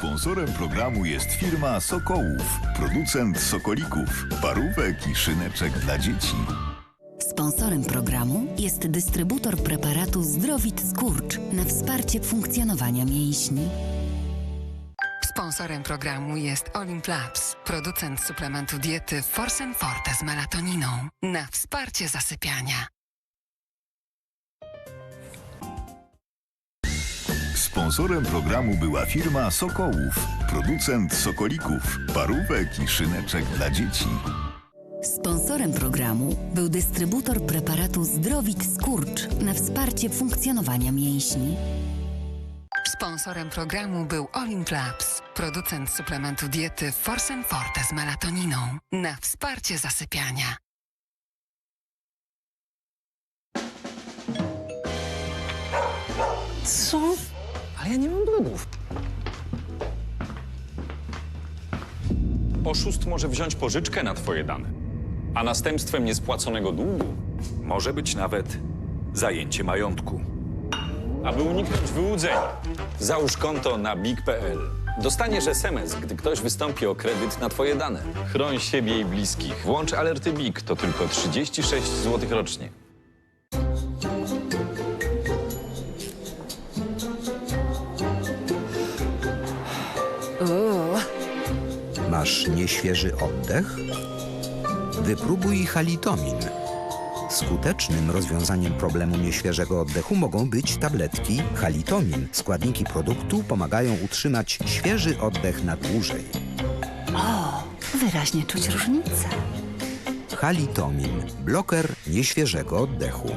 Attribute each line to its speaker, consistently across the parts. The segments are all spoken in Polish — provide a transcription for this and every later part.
Speaker 1: Sponsorem programu jest firma Sokołów, producent sokolików, parówek i szyneczek dla dzieci.
Speaker 2: Sponsorem programu jest dystrybutor preparatu Zdrowit Skurcz na wsparcie funkcjonowania mięśni.
Speaker 3: Sponsorem programu jest Olimplabs, producent suplementu diety Forsen Forte z melatoniną na wsparcie zasypiania.
Speaker 1: Sponsorem programu była firma Sokołów, producent sokolików, parówek i szyneczek dla dzieci.
Speaker 2: Sponsorem programu był dystrybutor preparatu Zdrowit Skurcz na wsparcie funkcjonowania mięśni.
Speaker 3: Sponsorem programu był Olimplabs, producent suplementu diety Forsen Forte z melatoniną na wsparcie zasypiania.
Speaker 4: Co? Ale ja nie mam długów.
Speaker 5: Oszust może wziąć pożyczkę na twoje dane, a następstwem niespłaconego długu może być nawet zajęcie majątku. Aby uniknąć wyłudzenia, załóż konto na big.pl. Dostaniesz SMS, gdy ktoś wystąpi o kredyt na twoje dane. Chroń siebie i bliskich. Włącz alerty BIG, to tylko 36 zł rocznie.
Speaker 6: Masz nieświeży oddech? Wypróbuj halitomin. Skutecznym rozwiązaniem problemu nieświeżego oddechu mogą być tabletki halitomin. Składniki produktu pomagają utrzymać świeży oddech na dłużej.
Speaker 2: Wyraźnie czuć różnicę.
Speaker 6: Halitomin. Bloker nieświeżego oddechu.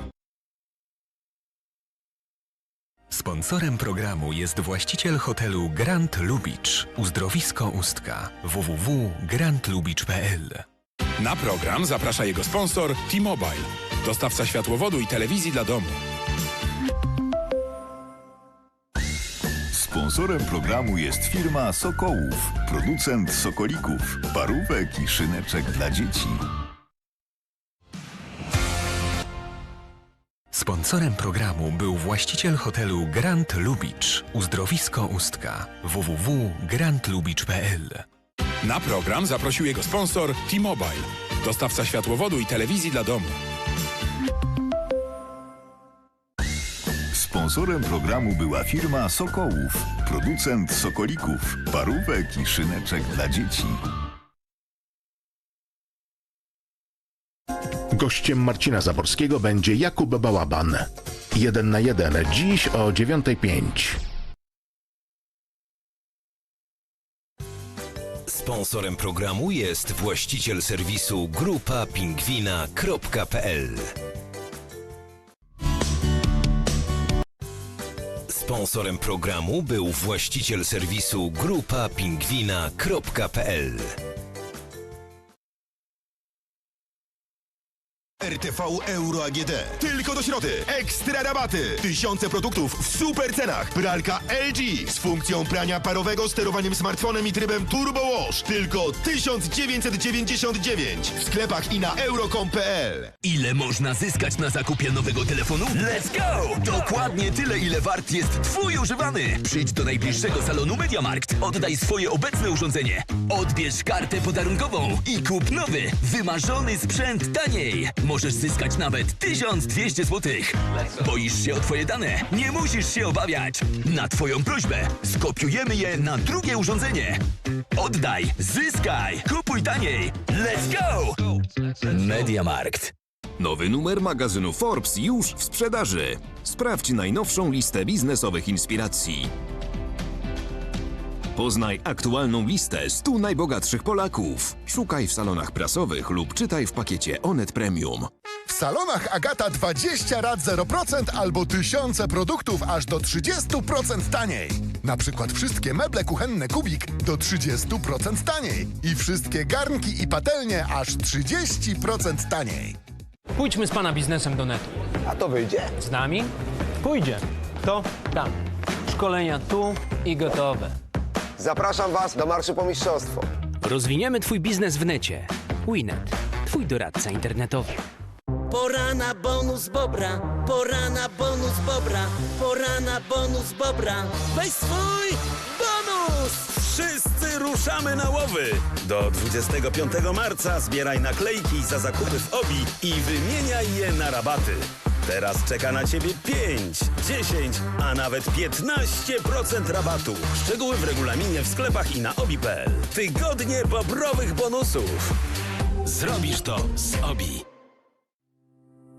Speaker 7: Sponsorem programu jest właściciel hotelu Grand Lubicz, uzdrowisko Ustka www.grandlubicz.pl.
Speaker 8: Na program zaprasza jego sponsor T-Mobile, dostawca światłowodu i telewizji dla domu.
Speaker 1: Sponsorem programu jest firma Sokołów, producent sokolików, parówek i szyneczek dla dzieci.
Speaker 7: Sponsorem programu był właściciel hotelu Grand Lubicz, uzdrowisko Ustka www.grandlubicz.pl.
Speaker 8: Na program zaprosił jego sponsor T-Mobile, dostawca światłowodu i telewizji dla domu.
Speaker 1: Sponsorem programu była firma Sokołów, producent sokolików, parówek i szyneczek dla dzieci.
Speaker 9: Gościem Marcina Zaborskiego będzie Jakub Bałaban. Jeden na jeden, dziś o 9.05.
Speaker 10: Sponsorem programu jest właściciel serwisu grupa pingwina.pl. Sponsorem programu był właściciel serwisu grupa pingwina.pl.
Speaker 11: RTV Euro AGD. Tylko do środy. Ekstra rabaty. Tysiące produktów w super cenach. Pralka LG z funkcją prania parowego, sterowaniem smartfonem i trybem Turbo Wash. Tylko 1999 w sklepach i na euro.com.pl.
Speaker 10: Ile można zyskać na zakupie nowego telefonu? Let's go! Dokładnie tyle, ile wart jest Twój używany. Przyjdź do najbliższego salonu MediaMarkt, oddaj swoje obecne urządzenie, odbierz kartę podarunkową i kup nowy, wymarzony sprzęt taniej. Możesz zyskać nawet 1200 zł. Boisz się o Twoje dane? Nie musisz się obawiać. Na Twoją prośbę skopiujemy je na drugie urządzenie. Oddaj, zyskaj, kupuj taniej. Let's go! MediaMarkt.
Speaker 11: Nowy numer magazynu Forbes już w sprzedaży. Sprawdź najnowszą listę biznesowych inspiracji. Poznaj aktualną listę 100 najbogatszych Polaków. Szukaj w salonach prasowych lub czytaj w pakiecie Onet Premium.
Speaker 12: W salonach Agata 20 rat 0% albo tysiące produktów aż do 30% taniej. Na przykład wszystkie meble kuchenne Kubik do 30% taniej i wszystkie garnki i patelnie aż 30% taniej.
Speaker 4: Pójdźmy z pana biznesem do netu.
Speaker 12: A to wyjdzie?
Speaker 4: Z nami? Pójdzie. To tam. Szkolenia tu i gotowe.
Speaker 12: Zapraszam Was do Marszu po Mistrzostwo.
Speaker 4: Rozwiniemy twój biznes w necie. Winet. Twój doradca internetowy.
Speaker 13: Pora na bonus Bobra, pora na bonus Bobra, pora na bonus Bobra. Weź swój bonus!
Speaker 14: bonus! Wszyscy ruszamy na łowy! Do 25 marca zbieraj naklejki za zakupy w OBI i wymieniaj je na rabaty. Teraz czeka na Ciebie 5, 10, a nawet 15% rabatu. Szczegóły w regulaminie w sklepach i na obi.pl. Tygodnie bobrowych bonusów.
Speaker 10: Zrobisz to z OBI.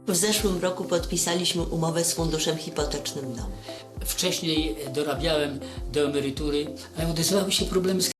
Speaker 15: W zeszłym roku podpisaliśmy umowę z Funduszem Hipotecznym Domu.
Speaker 16: Wcześniej dorabiałem do emerytury, ale odezwały się problemy z